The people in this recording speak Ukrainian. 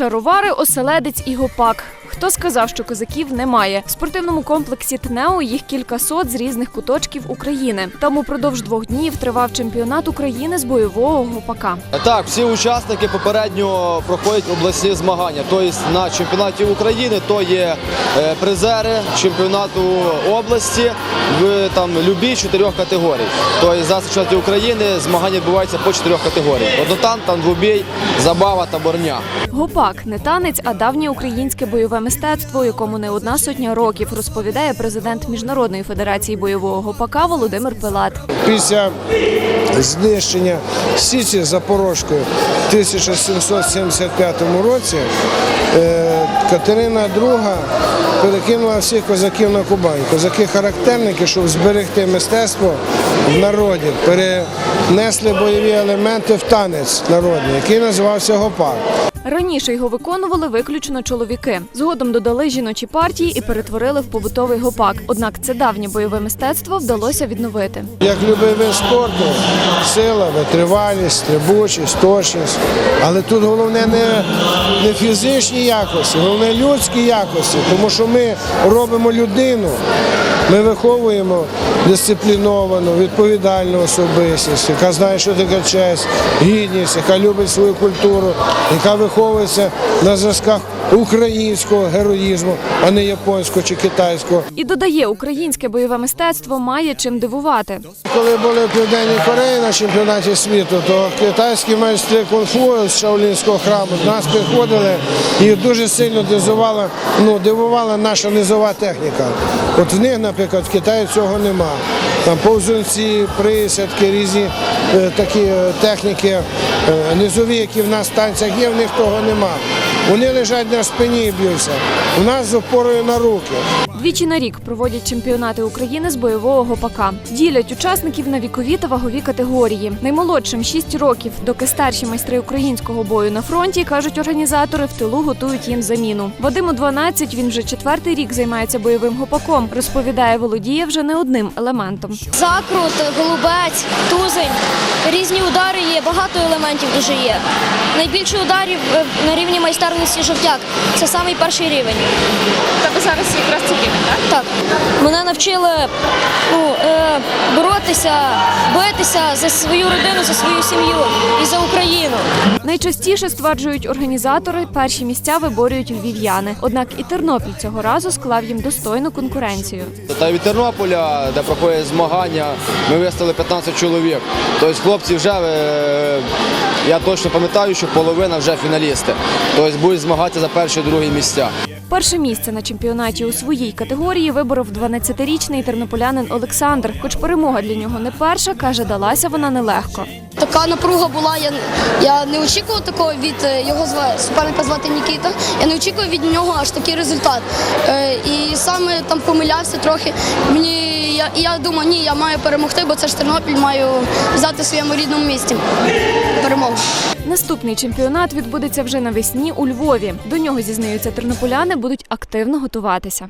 Шаровари, оселедець і гопак. Хто сказав, що козаків немає? В спортивному комплексі ТНЕО їх кількасот з різних куточків України. Там упродовж двох днів тривав чемпіонат України з бойового гопака. Так, всі учасники попередньо проходять обласні змагання. Тобто на чемпіонаті України то є е, призери чемпіонату області в там любій чотирьох категорій. Тобто за чемпіонаті України змагання відбуваються по чотирьох категоріях. Однотан, двобій, забава та борня. Гопак не танець, а давнє українське бойове мистецтво, якому не одна сотня років, розповідає президент Міжнародної федерації бойового гопака Володимир Пилат. Після знищення Січі Запорожкою в 1775 році е, Катерина II перекинула всіх козаків на Кубань. Козаки-характерники, щоб зберегти мистецтво в народі, перенесли бойові елементи в танець народний, який називався гопак. Раніше його виконували виключно чоловіки. Згодом додали жіночі партії і перетворили в побутовий гопак. Однак це давнє бойове мистецтво вдалося відновити. Як любий вид спорту, сила, витривалість, стрибучість, точність. Але тут головне не, не фізичні якості, головне людські якості, тому що ми робимо людину. Ми виховуємо дисципліновану, відповідальну особистість, яка знає, що таке честь, гідність, яка любить свою культуру, яка виховується на зразках українського героїзму, а не японського чи китайського. І додає, українське бойове мистецтво має чим дивувати. Коли були в Південній Кореї на чемпіонаті світу, то китайські майстри кунг-фу з Шаолінського храму до нас приходили і дуже сильно дивувала, ну, дивувала наша низова техніка. От в них, наприклад, в Китаї цього нема. Там повзунці, присядки, різні е, такі е, техніки е, низові, які в нас в танцях є, в них того нема. Вони лежать на спині і б'ються. У нас з опорою на руки. Двічі на рік проводять чемпіонати України з бойового гопака. Ділять учасників на вікові та вагові категорії. Наймолодшим 6 років, доки старші майстри українського бою на фронті кажуть організатори, в тилу готують їм заміну. Вадиму 12, він вже четвертий рік займається бойовим гопаком. Розповідає, володіє вже не одним елементом. Закрут, голубець, тузень, різні удари є, багато елементів дуже є. Найбільше ударів е, на рівні майстерності жовтяк. Це самий перший рівень. Тобто зараз якраз це рівень, так? Так. Мене навчили ну, е, боротися, битися за свою родину, за свою сім'ю і за Україну. Найчастіше стверджують організатори, перші місця виборюють львів'яни. Однак і Тернопіль цього разу склав їм достойну конкуренцію. Та від Тернополя, де проходять змагання, ми виставили 15 чоловік. Тобто хлопці вже, е, я точно пам'ятаю, що половина вже фіналісти. Тобто будуть змагатися за перші другі місця. Перше місце на чемпіонаті у своїй категорії виборов 12-річний тернополянин Олександр. Хоч перемога для нього не перша, каже, далася вона нелегко. Така напруга була. Я, я не очікував такого від е, його суперника звати Нікіта. Я не очікував від нього аж такий результат. Е, і саме там помилявся трохи. Мені я, я думав, ні, я маю перемогти, бо це ж Тернопіль маю взяти в своєму рідному місті. Перемогу. Наступний чемпіонат відбудеться вже навесні у Львові. До нього зізнаються тернополяни, будуть активно готуватися.